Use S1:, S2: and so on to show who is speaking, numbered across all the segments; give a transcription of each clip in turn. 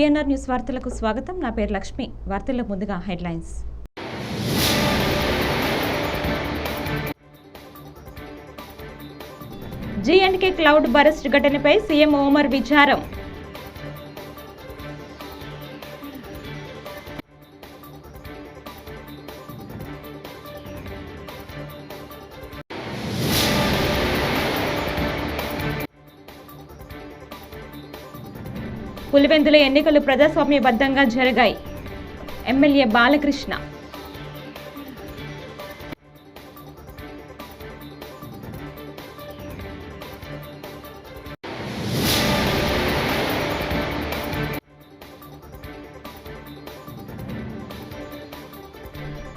S1: నమస్కారం న్యూస్ వార్తలకు స్వాగతం. నా పేరు లక్ష్మి. వార్తల్లో ముందుగా హెడ్లైన్స్. జీఎండ్కే క్లౌడ్ బరస్ట్ ఘటనపై సీఎం ఓమర్ విచారం. పులివెందుల ఎన్నికలు ప్రజాస్వామ్యబద్ధంగా జరిగాయి. ఎమ్మెల్యే బాలకృష్ణ.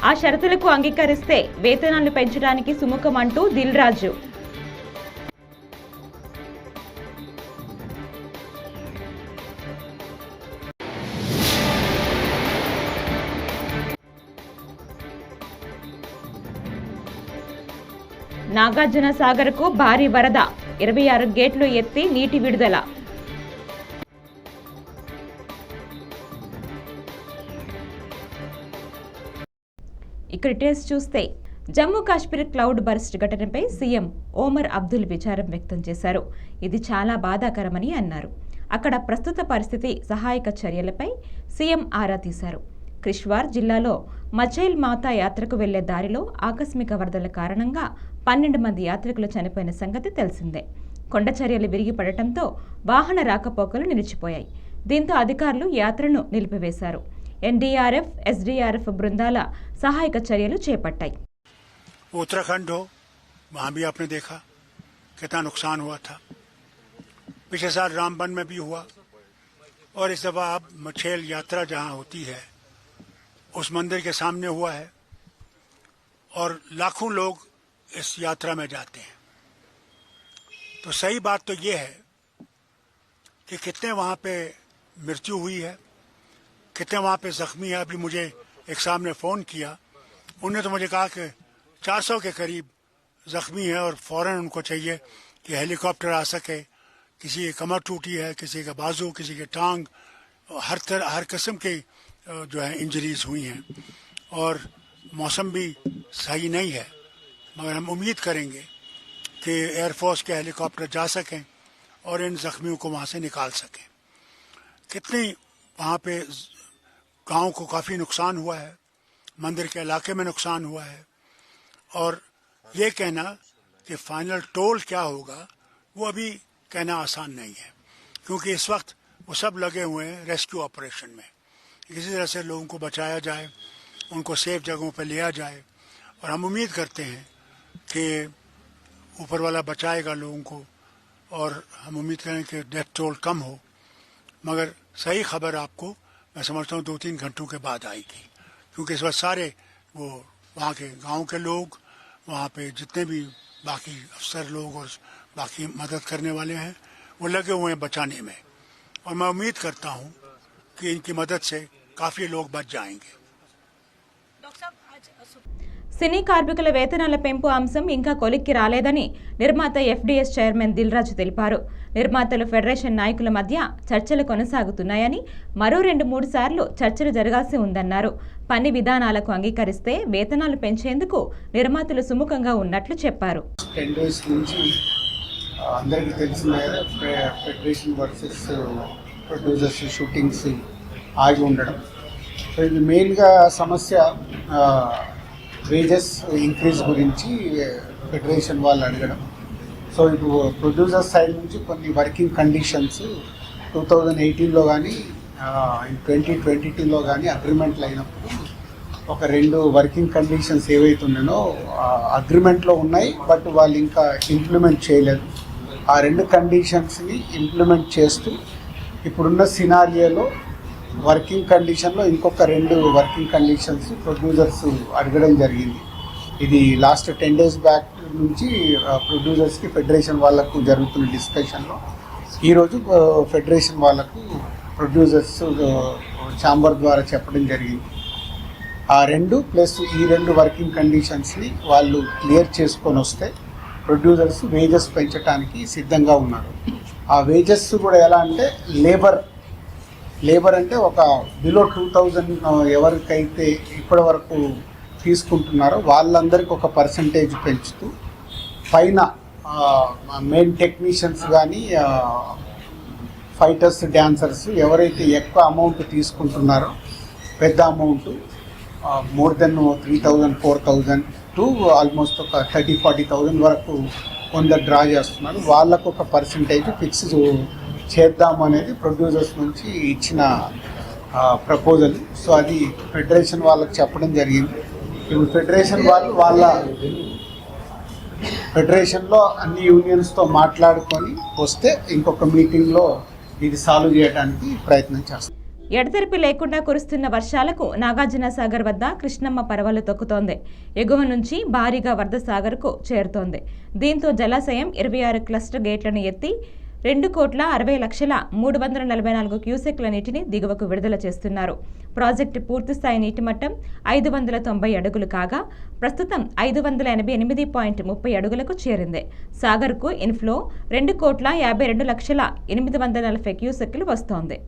S1: ఆ షరతులకు అంగీకరిస్తే వేతనాలు పెంచడానికి సుముఖం అంటూ నాగార్జున సాగర్కు భారీ వరద. ఇరవై ఆరు గేట్లు ఎత్తి నీటి విడుదల. ఇక డీటెయిల్స్ చూస్తే జమ్మూ కాశ్మీర్ క్లౌడ్ బర్స్ట్ ఘటనపై సీఎం ఓమర్ అబ్దుల్ విచారం వ్యక్తం చేశారు. ఇది చాలా బాధాకరమని అన్నారు. అక్కడ ప్రస్తుత పరిస్థితి సహాయక చర్యలపై సీఎం ఆరా తీశారు. క్రిష్వార్ జిల్లాలో మచైల్ మాతా యాత్రకు వెళ్లే దారిలో ఆకస్మిక వరదల కారణంగా పన్నెండు మంది యాత్రికులు చనిపోయిన సంగతి తెలిసిందే కొండ చర్యలు విరిగిపడటంతో వాహన రాకపోకలు నిలిచిపోయాయి దీంతో అధికారులు యాత్రను నిలిపివేశారు ఎన్డీఆర్ఎఫ్ ఎస్డీఆర్ఎఫ్ బృందాల సహాయక చర్యలు చేపట్టాయి
S2: वो उत्तराखंड हो वहां भी आपने देखा कितना नुकसान हुआ था पिछले साल रामबन में भी हुआ और इस दफा अब मछेल यात्रा जहां होती है اس مندر کے سامنے ہوا ہے اور لاکھوں لوگ اس یاترا میں جاتے ہیں۔ تو صحیح بات تو یہ ہے کہ کتنے وہاں پہ مرتیو ہوئی ہے، کتنے وہاں پہ زخمی ہے۔ ابھی مجھے ایک صاحب نے فون کیا، انہوں نے تو مجھے کہا کہ چار سو کے قریب زخمی ہے اور فوراً ان کو چاہیے کہ ہیلی کاپٹر آ سکے۔ کسی کی کمر ٹوٹی ہے، کسی کا بازو، کسی کی ٹانگ، ہر طرح، ہر قسم کی جو ہے انجریز ہوئی ہیں اور موسم بھی صحیح نہیں ہے، مگر ہم امید کریں گے کہ ایئر فورس کے ہیلی کاپٹر جا سکیں اور ان زخمیوں کو وہاں سے نکال سکیں۔ کتنی وہاں پہ گاؤں کو کافی نقصان ہوا ہے، مندر کے علاقے میں نقصان ہوا ہے۔ اور یہ کہنا کہ فائنل ٹول کیا ہوگا، وہ ابھی کہنا آسان نہیں ہے، کیونکہ اس وقت وہ سب لگے ہوئے ہیں ریسکیو آپریشن میں۔ اسی طرح سے لوگوں کو بچایا جائے، ان کو سیف جگہوں پہ لیا جائے۔ اور ہم امید کرتے ہیں کہ اوپر والا بچائے گا لوگوں کو اور ہم امید کریں کہ ڈیتھ ٹول کم ہو۔ مگر صحیح خبر آپ کو میں سمجھتا ہوں دو تین گھنٹوں کے بعد آئے گی۔ کیونکہ اس وقت سارے وہ وہاں کے گاؤں کے لوگ، وہاں پہ جتنے بھی باقی افسر لوگ اور باقی مدد کرنے والے ہیں، وہ لگے ہوئے ہیں بچانے میں۔ اور میں امید کرتا ہوں कि इनकी मदद से काफ़ी लोग बच जाएंगे
S1: సినీ కార్మికుల వేతనాల పెంపు అంశం ఇంకా కొలిక్కి రాలేదని నిర్మాత ఎఫ్డీఎస్ చైర్మన్ దిల్రాజు తెలిపారు నిర్మాతలు ఫెడరేషన్ నాయకుల మధ్య చర్చలు కొనసాగుతున్నాయని మరో రెండు మూడు సార్లు చర్చలు జరగాల్సి ఉందన్నారు పని విధానాలకు అంగీకరిస్తే వేతనాలు పెంచేందుకు నిర్మాతలు సుముఖంగా ఉన్నట్లు చెప్పారు
S3: టెన్ డేస్ నుంచి ఆ, అందరికీ తెలిసిన ఫె- ఫెడరేషన్ వర్సెస్ ప్రొడ్యూసర్స్ షూటింగ్స్ ఆగి ఉండడం. సో ఇది మెయిన్గా సమస్య వేజెస్ ఇంక్రీజ్ గురించి ఫెడరేషన్ వాళ్ళు అడగడం. సో ఇప్పుడు ప్రొడ్యూసర్ సైడ్ నుంచి కొన్ని వర్కింగ్ కండిషన్స్ టూ థౌజండ్ ఎయిటీన్లో కానీ ట్వంటీ ట్వంటీ టూలో కానీ అగ్రిమెంట్లు అయినప్పుడు ఒక రెండు వర్కింగ్ కండిషన్స్ ఏవైతే ఉన్నాయో అగ్రిమెంట్లో ఉన్నాయి బట్ వాళ్ళు ఇంకా ఇంప్లిమెంట్ చేయలేదు. ఆ రెండు కండిషన్స్ని ఇంప్లిమెంట్ చేస్తూ ఇప్పుడున్న సినారియోలో వర్కింగ్ కండిషన్లో ఇంకొక రెండు వర్కింగ్ కండిషన్స్ ప్రొడ్యూసర్స్ అడగడం జరిగింది. ఇది లాస్ట్ టెన్ డేస్ బ్యాక్ నుంచి ప్రొడ్యూసర్స్కి ఫెడరేషన్ వాళ్ళకు జరుగుతున్న డిస్కషన్లో. ఈరోజు ఫెడరేషన్ వాళ్ళకు ప్రొడ్యూసర్స్ ఛాంబర్ ద్వారా చెప్పడం జరిగింది. ఆ రెండు ప్లస్ ఈ రెండు వర్కింగ్ కండిషన్స్ని వాళ్ళు క్లియర్ చేసుకొని వస్తే ప్రొడ్యూసర్స్ వేజెస్ పెంచడానికి సిద్ధంగా ఉన్నారు. ఆ వేజెస్ కూడా ఎలా అంటే లేబర్ లేబర్ అంటే ఒక బిలో టూ థౌజండ్ ఎవరికైతే ఇప్పటి వరకు తీసుకుంటున్నారో వాళ్ళందరికీ ఒక పర్సంటేజ్ పెంచుతూ పైన మెయిన్ టెక్నీషియన్స్ కానీ ఫైటర్స్ డ్యాన్సర్స్ ఎవరైతే ఎక్కువ అమౌంట్ తీసుకుంటున్నారో పెద్ద amount more than three thousand four thousand to almost ఒక థర్టీ ఫార్టీ థౌజండ్ వరకు కొందరు డ్రా చేస్తున్నారు. వాళ్ళకు ఒక పర్సంటేజ్ ఫిక్స్ చేద్దాం అనేది ప్రొడ్యూసర్స్ నుంచి ఇచ్చిన ప్రపోజల్ సో అది ఫెడరేషన్ వాళ్ళకి చెప్పడం జరిగింది. ఇప్పుడు ఫెడరేషన్ వాళ్ళు వాళ్ళ ఫెడరేషన్లో అన్ని యూనియన్స్తో మాట్లాడుకొని వస్తే ఇంకొక మీటింగ్లో ఇది సాల్వ్ చేయడానికి ప్రయత్నం చేస్తాం
S1: ఎడతెరిపి లేకుండా కురుస్తున్న వర్షాలకు నాగార్జున సాగర్ వద్ద కృష్ణమ్మ పరవలు తొక్కుతోంది. ఎగువ నుంచి భారీగా వరద సాగర్కు చేరుతోంది. దీంతో జలాశయం ఇరవై ఆరు క్లస్టర్ గేట్లను ఎత్తి రెండు కోట్ల అరవై లక్షల మూడు వందల నలభై నాలుగు క్యూసెక్ల నీటిని దిగువకు విడుదల చేస్తున్నారు. ప్రాజెక్టు పూర్తిస్థాయి నీటి మట్టం ఐదు వందల తొంభై అడుగులు కాగా ప్రస్తుతం ఐదు వందల ఎనభై ఎనిమిది పాయింట్ ముప్పై అడుగులకు చేరింది. సాగర్కు ఇన్ఫ్లో రెండు కోట్ల యాభై రెండు లక్షల ఎనిమిది వందల నలభై క్యూసెక్లు వస్తోంది.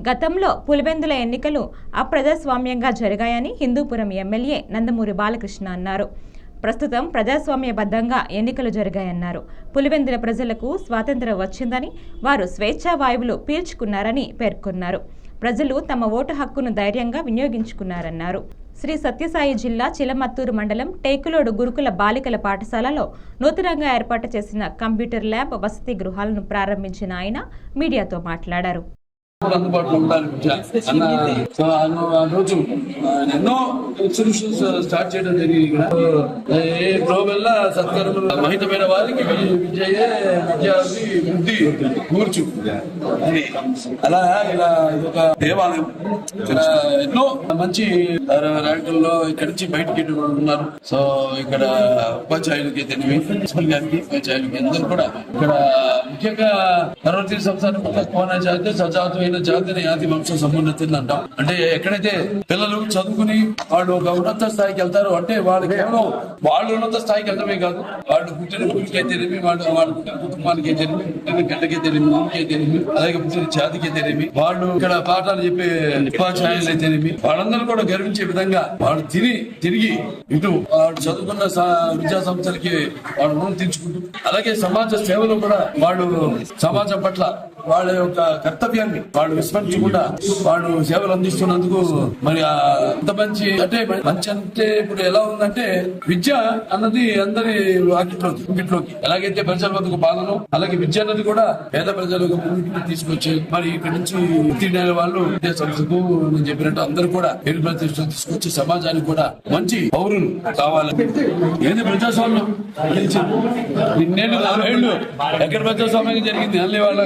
S1: గతంలో పులివెందుల ఎన్నికలు అప్రజాస్వామ్యంగా జరిగాయని హిందూపురం ఎమ్మెల్యే నందమూరి బాలకృష్ణ అన్నారు. ప్రస్తుతం ప్రజాస్వామ్యబద్ధంగా ఎన్నికలు జరిగాయన్నారు. పులివెందుల ప్రజలకు స్వాతంత్రం వచ్చిందని వారు స్వేచ్ఛా వాయువులు పీల్చుకున్నారని పేర్కొన్నారు. ప్రజలు తమ ఓటు హక్కును ధైర్యంగా వినియోగించుకున్నారన్నారు. శ్రీ సత్యసాయి జిల్లా చిలమత్తూరు మండలం టేకులోడు గురుకుల బాలికల పాఠశాలలో నూతనంగా ఏర్పాటు చేసిన కంప్యూటర్ ల్యాబ్ వసతి గృహాలను ప్రారంభించిన ఆయన మీడియాతో మాట్లాడారు.
S4: అందుబాటులో ఉండాలి అన్న సో ఆ రోజు ఎన్నో ఇన్స్టిట్యూషన్స్ స్టార్ట్ చేయడం జరిగింది ఇక్కడ. ఏ ప్రోబెల్ల సత్కరములు మహితమైన వారికి విజయే విద్యార్థి బుద్ధి కూర్చు. అని అలా ఇలా ఇదొక దేవాలయం. ఇక్కడ ఎన్నో మంచి ర్యాంకుల్లో ఇక్కడి నుంచి బయటకి ఉన్నారు. సో ఇక్కడ ఉపాధ్యాయులకి తెలివి స్కూల్ గారికి ఉపాధ్యాయులకి అందరూ కూడా. ఇక్కడ ముఖ్యంగా పర్వతీయ సంస్థానం కోన జాతి సజాతమైన జాతిని ఆది వంశ సమున్నతిని అంటాం అంటే ఎక్కడైతే పిల్లలు చదువుకుని వాళ్ళు ఒక ఉన్నత స్థాయికి వెళ్తారు అంటే వాళ్ళు కేవలం వాళ్ళు ఉన్నత స్థాయికి వెళ్ళడమే కాదు. వాళ్ళు పుట్టిన భూమికే తెలివి వాళ్ళు వాళ్ళు పుట్టిన కుటుంబానికి తెలివి పుట్టిన గడ్డకే తెలివి భూమికే తెలివి అలాగే పుట్టిన జాతికే తెలివి వాళ్ళు ఇక్కడ పాఠాలు చెప్పే ఉపాధ్యాయులే తెలివి వాళ్ళందరూ కూడా గర్వించే విధంగా వాళ్ళు తిని తిరిగి ఇటు వాళ్ళు చదువుకున్న విద్యా సంస్థలకి వాళ్ళు రుణం తీర్చుకుంటూ అలాగే సమాజ సేవలో కూడా వాళ్ళు సమాజం పట్ల వాళ్ళ యొక్క కర్తవ్యాన్ని వాళ్ళు విస్మరించకుండా వాళ్ళు సేవలు అందిస్తున్నందుకు మరి అంత మంచి అంటే మంచి అంటే ఇప్పుడు ఎలా ఉందంటే విద్య అన్నది అందరి వాకిట్లోకి ఎలాగైతే ప్రజల వద్దకు పాలన అలాగే విద్య అన్నది కూడా పేద ప్రజలకు తీసుకొచ్చే మరి ఇక్కడ నుంచి ఉత్తీర్ణైన వాళ్ళు విద్యా సంస్థకు నేను చెప్పినట్టు అందరూ కూడా పేరు ప్రతిష్టలు తీసుకొచ్చి సమాజానికి కూడా మంచి పౌరులు కావాలి. ఏది ప్రజాస్వామ్యం? నిన్నేళ్ళు నలభై ఏళ్ళు ఎక్కడ ప్రజాస్వామ్యం జరిగింది? అల్లి వాళ్ళ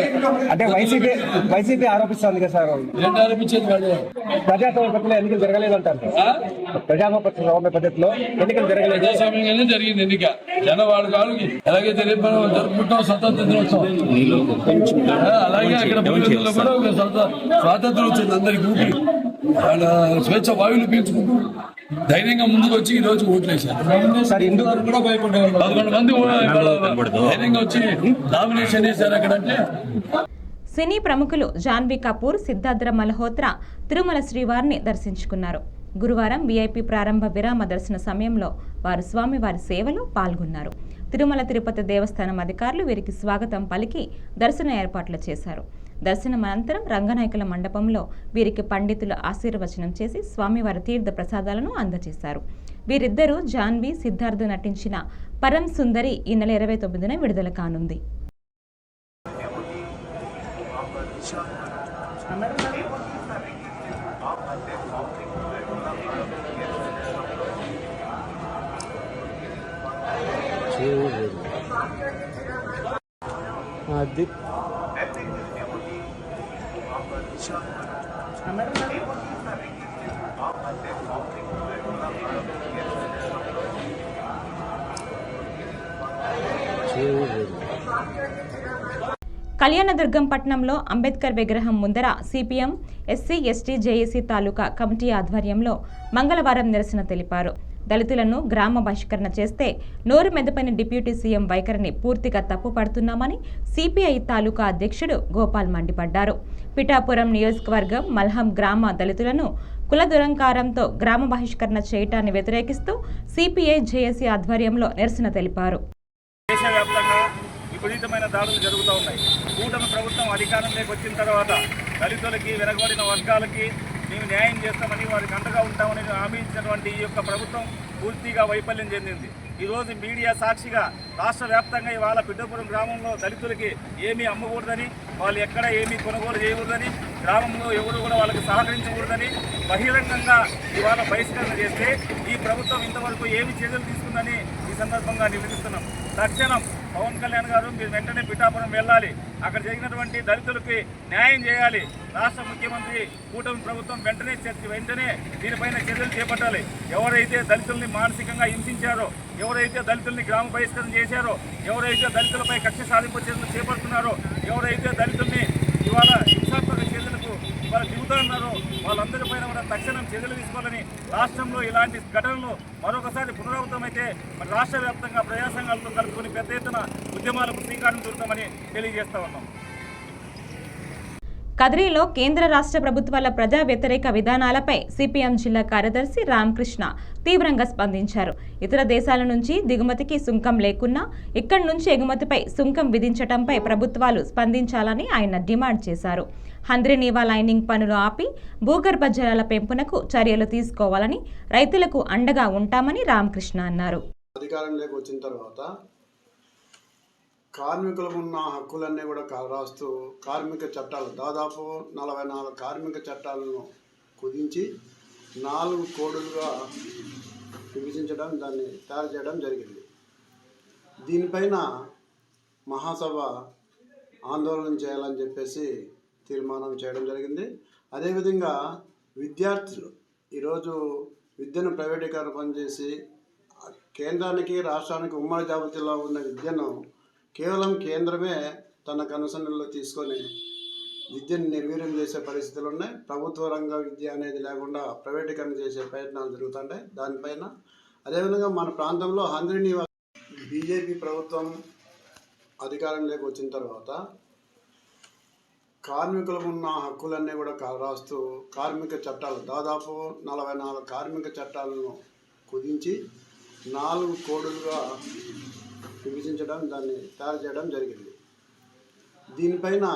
S5: అంటే వైసీపీ వైసీపీ ఆరోపిస్తోంది కదా సార్.
S4: ఏంటి ఆరోపించేది వాళ్ళు
S5: ప్రజాస్వామ్య ఎన్నికలు జరగలేదు అంటారు
S4: ఆ?
S5: ప్రజాస్వామ్య పద్ధతిలో ఎన్నికలు జరగలేదు.
S4: ప్రజాస్వామ్యంగానే జరిగింది ఎన్నిక. జన కాళ్ళకి ఎలాగైతే రేపు మనం జరుపుకుంటాం స్వతంత్ర దినోత్సవం. అలాగే అక్కడ కూడా స్వాతంత్రం వచ్చింది అందరికి వాళ్ళ స్వేచ్ఛ వాయువులు పీల్చుకుంటూ ధైర్యంగా ముందుకు వచ్చి ఈ రోజు కూడా భయపడేవాళ్ళు. పదకొండు మంది ధైర్యంగా వచ్చి నామినేషన్ చేశారు అక్కడంటే.
S1: సినీ ప్రముఖులు జాన్వీ కపూర్ సిద్ధార్థ మల్హోత్రా తిరుమల శ్రీవారిని దర్శించుకున్నారు. గురువారం వీఐపీ ప్రారంభ విరామ దర్శన సమయంలో వారు స్వామివారి సేవలో పాల్గొన్నారు. తిరుమల తిరుపతి దేవస్థానం అధికారులు వీరికి స్వాగతం పలికి దర్శన ఏర్పాట్లు చేశారు. దర్శనం అనంతరం రంగనాయకుల మండపంలో వీరికి పండితులు ఆశీర్వచనం చేసి స్వామివారి తీర్థ ప్రసాదాలను అందజేశారు. వీరిద్దరూ జాన్వి సిద్ధార్థ్ నటించిన పరం సుందరి ఈ నెల ఇరవై తొమ్మిదిన విడుదల కానుంది.
S6: అది
S1: కళ్యాణదుర్గం పట్టణంలో అంబేద్కర్ విగ్రహం ముందర CPM SC ST JAC taluka committee ఆధ్వర్యంలో మంగళవారం నిరసన తెలిపారు. దళితులను గ్రామ బహిష్కరణ చేస్తే నోరు మెదపని డిప్యూటీ సీఎం వైఖరిని పూర్తిగా తప్పుపడుతున్నామని సిపిఐ తాలూకా అధ్యక్షుడు గోపాల్ మండిపడ్డారు. పిఠాపురం నియోజకవర్గం మల్హం గ్రామ దళితులను కుల దురంకారంతో గ్రామ బహిష్కరణ చేయటాన్ని వ్యతిరేకిస్తూ సిపిఐ జేఏసీ ఆధ్వర్యంలో నిరసన తెలిపారు.
S7: విపరీతమైన దాడులు జరుగుతూ ఉన్నాయి. కూటమి ప్రభుత్వం అధికారంలోకి వచ్చిన తర్వాత దళితులకి వెనకబడిన వర్గాలకి మేము న్యాయం చేస్తామని వారికి అండగా ఉంటామని హామీ ఇచ్చినటువంటి ఈ యొక్క ప్రభుత్వం పూర్తిగా వైఫల్యం చెందింది. ఈరోజు మీడియా సాక్షిగా రాష్ట్ర వ్యాప్తంగా ఇవాళ పిడ్డపురం గ్రామంలో దళితులకి ఏమీ అమ్మకూడదని వాళ్ళు ఎక్కడ ఏమీ కొనుగోలు చేయకూడదని గ్రామంలో ఎవరు కూడా వాళ్ళకి సహకరించకూడదని బహిరంగంగా ఇవాళ బహిష్కరణ చేస్తే ఈ ప్రభుత్వం ఇంతవరకు ఏమి చర్యలు తీసుకుందని ఈ సందర్భంగా నివేదిస్తున్నాం. తక్షణం పవన్ కళ్యాణ్ గారు మీరు వెంటనే పిఠాపురం వెళ్ళాలి. అక్కడ జరిగినటువంటి దళితులకి న్యాయం చేయాలి. రాష్ట్ర ముఖ్యమంత్రి కూటమి ప్రభుత్వం వెంటనే చర్చ వెంటనే దీనిపైన చర్యలు చేపట్టాలి. ఎవరైతే దళితుల్ని మానసికంగా హింసించారో ఎవరైతే దళితుల్ని గ్రామ బహిష్కరణ చేశారో ఎవరైతే దళితులపై కక్ష సాధింపు చర్యలు చేపడుతున్నారో ఎవరైతే దళితుల్ని ఇవాళ హింసాత్మక వాళ్ళు ఇవాళ వాళ్ళందరి వాళ్ళందరిపైన కూడా తక్షణం చర్యలు తీసుకోవాలని రాష్ట్రంలో ఇలాంటి ఘటనలు మరొకసారి పునరావృతమైతే మరి రాష్ట్ర వ్యాప్తంగా ప్రజాసంఘాలతో కలుపుకొని పెద్ద ఎత్తున ఉద్యమాలకు శ్రీకారం చుడతామని తెలియజేస్తా ఉన్నాం.
S1: కదిరిలో కేంద్ర రాష్ట్ర ప్రభుత్వాల ప్రజా వ్యతిరేక విధానాలపై సిపిఎం జిల్లా కార్యదర్శి రామకృష్ణ తీవ్రంగా స్పందించారు. ఇతర దేశాల నుంచి దిగుమతికి సుంకం లేకున్నా ఇక్కడి నుంచి ఎగుమతిపై సుంకం విధించడంపై ప్రభుత్వాలు స్పందించాలని ఆయన డిమాండ్ చేశారు. హంద్రినీవా లైనింగ్ పనులు ఆపి భూగర్భ జలాల పెంపునకు చర్యలు తీసుకోవాలని రైతులకు అండగా ఉంటామని రామకృష్ణ అన్నారు.
S8: అధికారంలోకి వచ్చిన తర్వాత కార్మికులకు ఉన్న హక్కులన్నీ కూడా రాస్తూ కార్మిక చట్టాలు దాదాపు నలభై నాలుగు కార్మిక చట్టాలను కుదించి నాలుగు కోడులుగా విభజించడం దాన్ని తయారు చేయడం జరిగింది. దీనిపైన మహాసభ ఆందోళన చేయాలని చెప్పేసి తీర్మానం చేయడం జరిగింది. అదేవిధంగా విద్యార్థులు ఈరోజు విద్యను ప్రైవేటీకరణ పనిచేసి కేంద్రానికి రాష్ట్రానికి ఉమ్మడి జాబితాలో ఉన్న విద్యను కేవలం కేంద్రమే తన కనుసన్నల్లో తీసుకొని విద్యను నిర్వీర్యం చేసే పరిస్థితులు ఉన్నాయి. ప్రభుత్వ రంగ విద్య అనేది లేకుండా ప్రైవేటీకరణ చేసే ప్రయత్నాలు జరుగుతుంటాయి దానిపైన అదేవిధంగా మన ప్రాంతంలో హంద్రిని బీజేపీ ప్రభుత్వం అధికారంలోకి వచ్చిన తర్వాత కార్మికులకు ఉన్న హక్కులన్నీ కూడా రాస్తూ కార్మిక చట్టాలు దాదాపు నలభై నాలుగు కార్మిక చట్టాలను కుదించి నాలుగు కోడులుగా విభజించడం దాన్ని తయారు చేయడం జరిగింది. దీనిపైన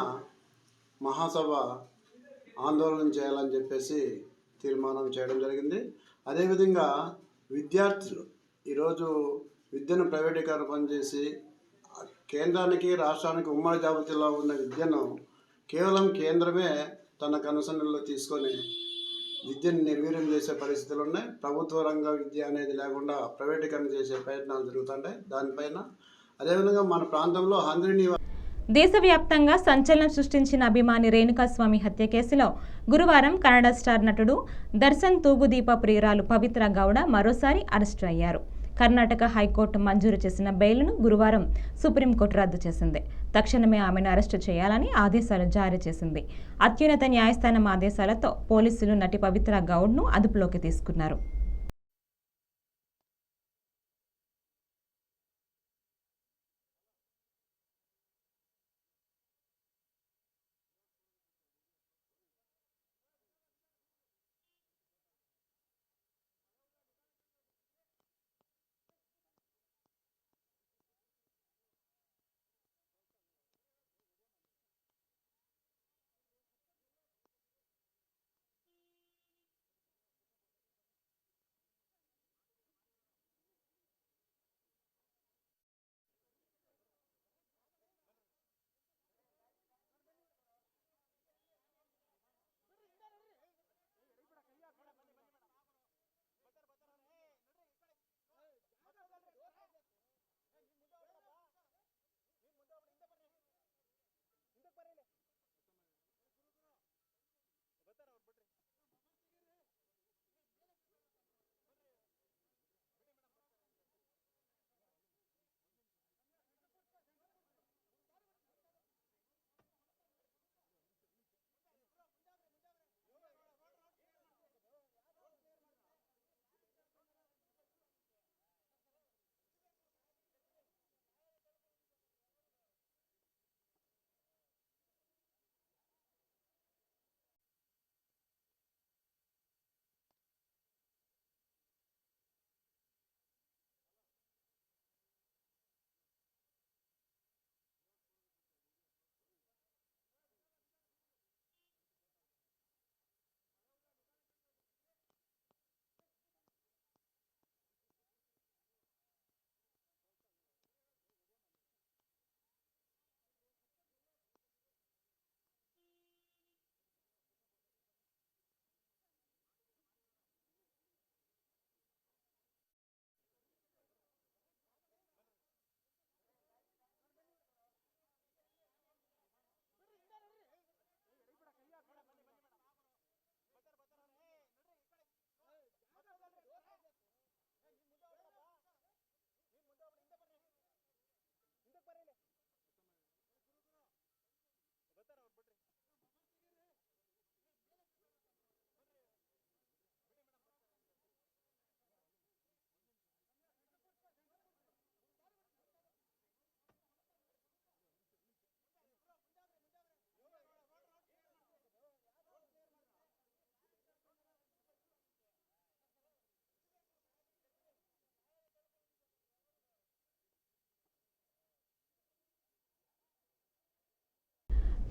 S8: మహాసభ ఆందోళన చేయాలని చెప్పేసి తీర్మానం చేయడం జరిగింది. అదేవిధంగా విద్యార్థులు ఈరోజు విద్యను ప్రైవేటీకరణ పనిచేసి కేంద్రానికి రాష్ట్రానికి ఉమ్మడి జాబితాలో ఉన్న విద్యను కేవలం కేంద్రమే తన కనుసన్నల్లో తీసుకొని విద్యను నిర్వీర్యం చేసే పరిస్థితులు ఉన్నాయి. ప్రభుత్వ రంగ విద్య అనేది లేకుండా ప్రైవేటీకరణ చేసే ప్రయత్నాలు జరుగుతుంటాయి. దానిపైన అదేవిధంగా మన ప్రాంతంలో హంద్రిని
S1: దేశవ్యాప్తంగా సంచలనం సృష్టించిన అభిమాని రేణుకాస్వామి హత్య కేసులో గురువారం కన్నడ స్టార్ నటుడు దర్శన్ తూగుదీప ప్రియురాలు పవిత్ర గౌడ మరోసారి అరెస్టు అయ్యారు. కర్ణాటక హైకోర్టు మంజూరు చేసిన బెయిల్ను గురువారం సుప్రీంకోర్టు రద్దు చేసింది. తక్షణమే ఆమెను అరెస్టు చేయాలని ఆదేశాలు జారీ చేసింది. అత్యున్నత న్యాయస్థానం ఆదేశాలతో పోలీసులు నటి పవిత్ర గౌడ్ను అదుపులోకి తీసుకున్నారు.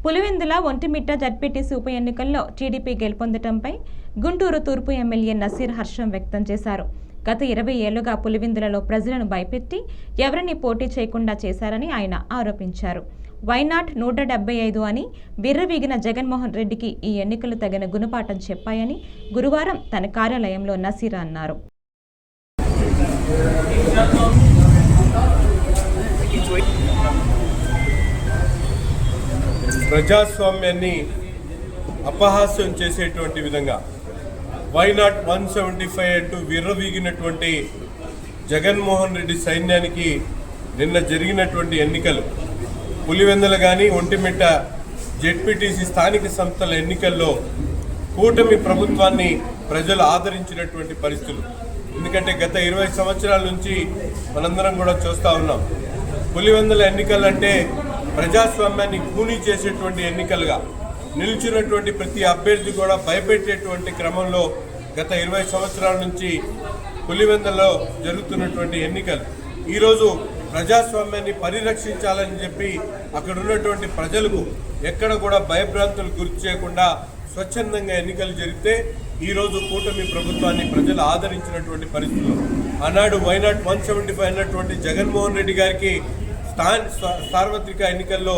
S1: పులివెందుల ఒంటిమిట్ట జడ్పీటీసీ ఉప ఎన్నికల్లో టీడీపీ గెలుపొందటంపై గుంటూరు తూర్పు ఎమ్మెల్యే నసీర్ హర్షం వ్యక్తం చేశారు. గత ఇరవై ఏళ్ళుగా పులివెందులలో ప్రజలను భయపెట్టి ఎవరిని పోటీ చేయకుండా చేశారని ఆయన ఆరోపించారు. వైనాట్ నూట డెబ్బై ఐదు అని విర్రవీగిన జగన్మోహన్ రెడ్డికి ఈ ఎన్నికలు తగిన గుణపాఠం చెప్పాయని గురువారం తన కార్యాలయంలో నసీర్ అన్నారు.
S9: ప్రజాస్వామ్యాన్ని అపహాస్యం చేసేటువంటి విధంగా. Why not one seventy five అంటూ విర్రవీగినటువంటి జగన్మోహన్ రెడ్డి సైన్యానికి నిన్న జరిగినటువంటి ఎన్నికలు. పులివెందల కానీ ఒంటిమిట్ట జెడ్పీటీసీ స్థానిక సంస్థల ఎన్నికల్లో కూటమి ప్రభుత్వాన్ని ప్రజలు ఆదరించినటువంటి పరిస్థితులు. ఎందుకంటే గత ఇరవై సంవత్సరాల నుంచి మనందరం కూడా చూస్తూ ఉన్నాం. పులివెందుల ఎన్నికలంటే ప్రజాస్వామ్యాన్ని కూనీ చేసేటువంటి ఎన్నికలుగా నిలిచినటువంటి ప్రతి అభ్యర్థి కూడా భయపెట్టేటువంటి క్రమంలో గత ఇరవై సంవత్సరాల నుంచి పులివెందులో జరుగుతున్నటువంటి ఎన్నికలు. ఈరోజు ప్రజాస్వామ్యాన్ని పరిరక్షించాలని చెప్పి అక్కడ ఉన్నటువంటి ప్రజలకు ఎక్కడ కూడా భయభ్రాంతులు గురి చేయకుండా స్వచ్ఛందంగా ఎన్నికలు జరిగితే ఈరోజు కూటమి ప్రభుత్వాన్ని ప్రజలు ఆదరించినటువంటి పరిస్థితులు. ఆనాడు వైనాట్ వన్ సెవెంటీ ఫైవ్ అన్నటువంటి జగన్మోహన్ రెడ్డి గారికి స్థాన్ సార్వత్రిక ఎన్నికల్లో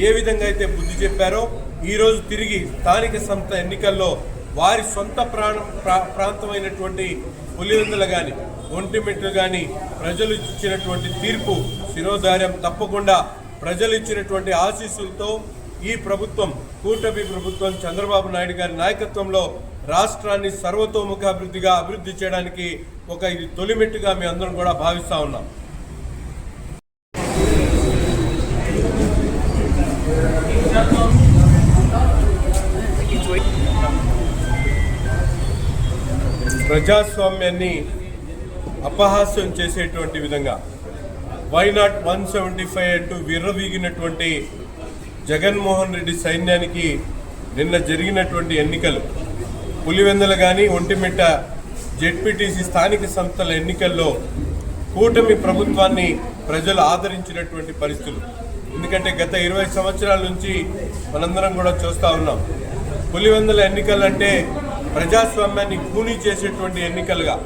S9: ఏ విధంగా అయితే బుద్ధి చెప్పారో ఈరోజు తిరిగి స్థానిక సంస్థ ఎన్నికల్లో వారి సొంత ప్రాణం ప్రా- ప్రాంతమైనటువంటి పులివెందులు కానీ ఒంటిమిట్లు కానీ ప్రజలు ఇచ్చినటువంటి తీర్పు శిరోధార్యం తప్పకుండా ప్రజలు ఇచ్చినటువంటి ఆశీస్సులతో ఈ ప్రభుత్వం కూటమి ప్రభుత్వం చంద్రబాబు నాయుడు గారి నాయకత్వంలో రాష్ట్రాన్ని సర్వతోముఖాభివృద్ధిగా అభివృద్ధి చేయడానికి ఒక ఇది తొలిమెట్టుగా మేము అందరం కూడా భావిస్తా ఉన్నాం. ప్రజాస్వామ్యాన్ని అపహాస్యం చేసేటువంటి విధంగా why not one seventy five అంటూ విర్రవీగినటువంటి జగన్మోహన్ రెడ్డి సైన్యానికి నిన్న జరిగినటువంటి ఎన్నికలు. పులివెందల కానీ ఒంటిమిట్ట జెడ్పీటీసీ స్థానిక సంస్థల ఎన్నికల్లో కూటమి ప్రభుత్వాన్ని ప్రజలు ఆదరించినటువంటి పరిస్థితులు. ఎందుకంటే గత ఇరవై సంవత్సరాల నుంచి మనందరం కూడా చూస్తూ ఉన్నాం. పులివెందుల ఎన్నికలంటే ప్రజాస్వామ్యాన్ని కూనీ చేసేటువంటి ఎన్నికలుగా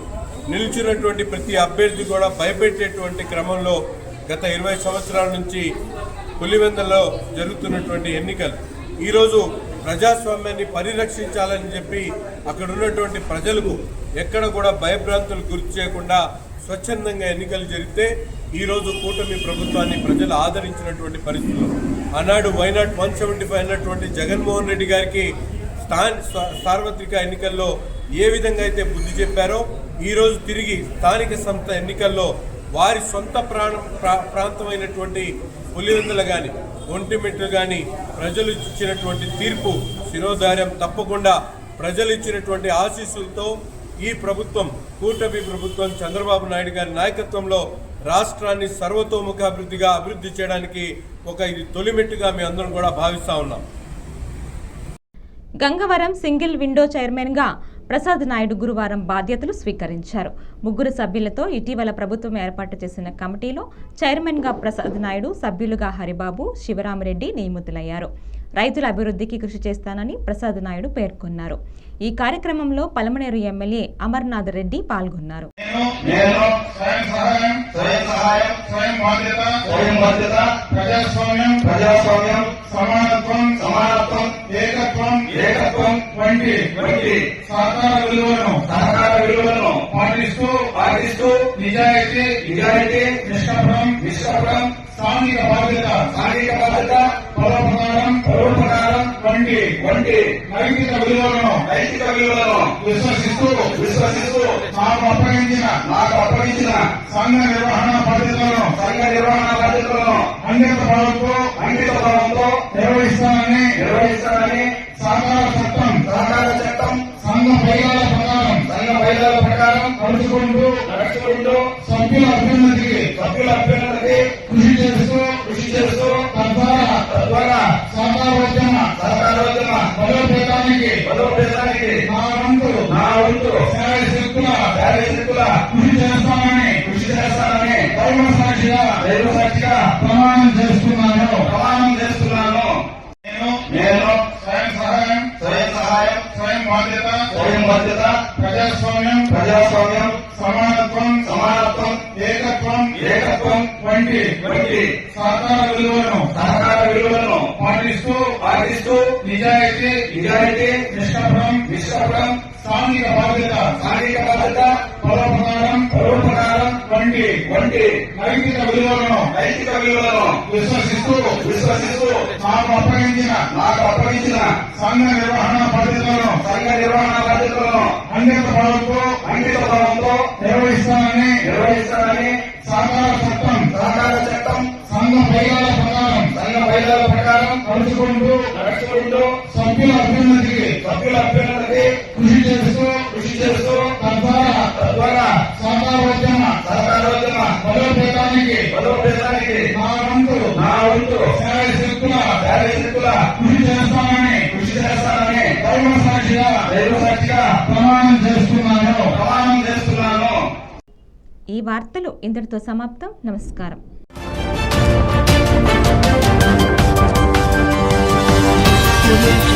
S9: నిలిచినటువంటి ప్రతి అభ్యర్థి కూడా భయపెట్టేటువంటి క్రమంలో గత ఇరవై సంవత్సరాల నుంచి పులివెందులో జరుగుతున్నటువంటి ఎన్నికలు. ఈరోజు ప్రజాస్వామ్యాన్ని పరిరక్షించాలని చెప్పి అక్కడ ఉన్నటువంటి ప్రజలకు ఎక్కడ కూడా భయభ్రాంతులు గురి చేయకుండా స్వచ్ఛందంగా ఎన్నికలు జరిగితే ఈరోజు కూటమి ప్రభుత్వాన్ని ప్రజలు ఆదరించినటువంటి పరిస్థితులు. ఆనాడు వైనాట్ వన్ సెవెంటీ ఫైవ్ అన్నటువంటి జగన్మోహన్ రెడ్డి గారికి స్థాని సార్వత్రిక ఎన్నికల్లో ఏ విధంగా అయితే బుద్ధి చెప్పారో ఈరోజు తిరిగి స్థానిక సంస్థ ఎన్నికల్లో వారి సొంత ప్రాణ ప్రా- ప్రాంతమైనటువంటి పులివెందులు కానీ ఒంటిమిట్లు కానీ ప్రజలు ఇచ్చినటువంటి తీర్పు శిరోధార్యం తప్పకుండా ప్రజలు ఇచ్చినటువంటి ఆశీస్సులతో ఈ ప్రభుత్వం కూటమి ప్రభుత్వం చంద్రబాబు నాయుడు గారి నాయకత్వంలో రాష్ట్రాన్ని సర్వతోముఖాభివృద్ధిగా అభివృద్ధి చేయడానికి ఒక ఇది తొలిమెట్టుగా మేము అందరం కూడా భావిస్తా ఉన్నాం.
S1: గంగవరం సింగిల్ విండో చైర్మన్గా ప్రసాద్ నాయుడు గురువారం బాధ్యతలు స్వీకరించారు. ముగ్గురు సభ్యులతో ఇటీవల ప్రభుత్వం ఏర్పాటు చేసిన కమిటీలో చైర్మన్గా ప్రసాద్ నాయుడు సభ్యులుగా హరిబాబు శివరామరెడ్డి నియమితులయ్యారు. రైతుల అభివృద్ధికి కృషి చేస్తానని ప్రసాద్ నాయుడు పేర్కొన్నారు. ఈ కార్యక్రమంలో పలమనేరు ఎమ్మెల్యే అమర్నాథ్ రెడ్డి పాల్గొన్నారు.
S10: ప్రజాస్వామ్యం ప్రజాస్వామ్యం సమానత్వం సమానత్వం ఏకత్వం ఏకత్వం వంటి వంటి సహకార విలువలను సహకార విలువలను పాటిస్తూ పాటిస్తూ నిజాయితీ నిజాయితీ నిష్కపటం నిష్కపటం సాంఘిక బాధ్యత సాంఘిక బాధ్యత పరోపకారం పరోపకారం వంటి వంటి నైతిక విలువలను నైతిక విలువలను విశ్వసిస్తూ విశ్వసిస్తూ నాకు అప్పగించిన నాకు అప్పగించిన సంఘ నిర్వహణ బాధ్యతలను సంఘ నిర్వహణ బాధ్యతలను అంకిత భావంతో అంకిత భావంతో నిర్వహిస్తానని నిర్వహిస్తానని సహకార చట్టం సహకార చట్టం సంఘ బైలాల ప్రకారం సంఘ బైలాల ప్రకారం నడుచుకుంటూ నడుచుకుంటూ సభ్యుల అభ్యున్నతికి సభ్యుల అభ్యున్నతికి కృషి చేస్తూ కృషి చేస్తూ తద్వారా తద్వారా సహకారోద్యమ సహకారోద్యమ బలోపేతానికి బలోపేతానికి నా వంతు నా వంతు శారీ శక్తుల శక్తుల కృషి చేస్తామని కృషి చేస్తానని నిజాయితీ నిజాయితీ నిష్కపటం నిష్కపటం సాంఘిక బాధ్యత సాంఘిక బాధ్యత పరోపకారం పరోపకారం వంటి వంటి నైతిక విలువలను నైతిక విలువలను విశ్వసిస్తూ విశ్వసిస్తూ నాకు అప్పగించిన నాకు అప్పగించిన సంఘ నిర్వహణ బాధ్యతలను సంఘ నిర్వహణ బాధ్యతలను అంకిత భావంతో అంకిత భావంతో నిర్వహిస్తానని నిర్వహిస్తానని సహకార చట్టం సహకార చట్టం సంఘ బైలాల బైలాల ప్రకారం నడుచుకుంటూ నడుచుకుంటూ సభ్యుల అభ్యున్నతికి సభ్యుల అభ్యున్నతికి కృషి చేస్తూ కృషి చేస్తూ తద్వారా తద్వారా సహకారోద్యమ సహకారోద్యమ బలోపేతానికి బలోపేతానికి నా వంతు నా వంతు శారీ శక్తుల శారీ శక్తుల కృషి చేస్తానని కృషి చేస్తానని దైవ సాక్షిగా దైవ సాక్షిగా ప్రమాణం చేస్తున్నాను. ప్రమాణం చేస్తున్నాను.
S1: ఈ వార్తలు ఇంతటితో సమాప్తం. నమస్కారం.
S11: Thank you.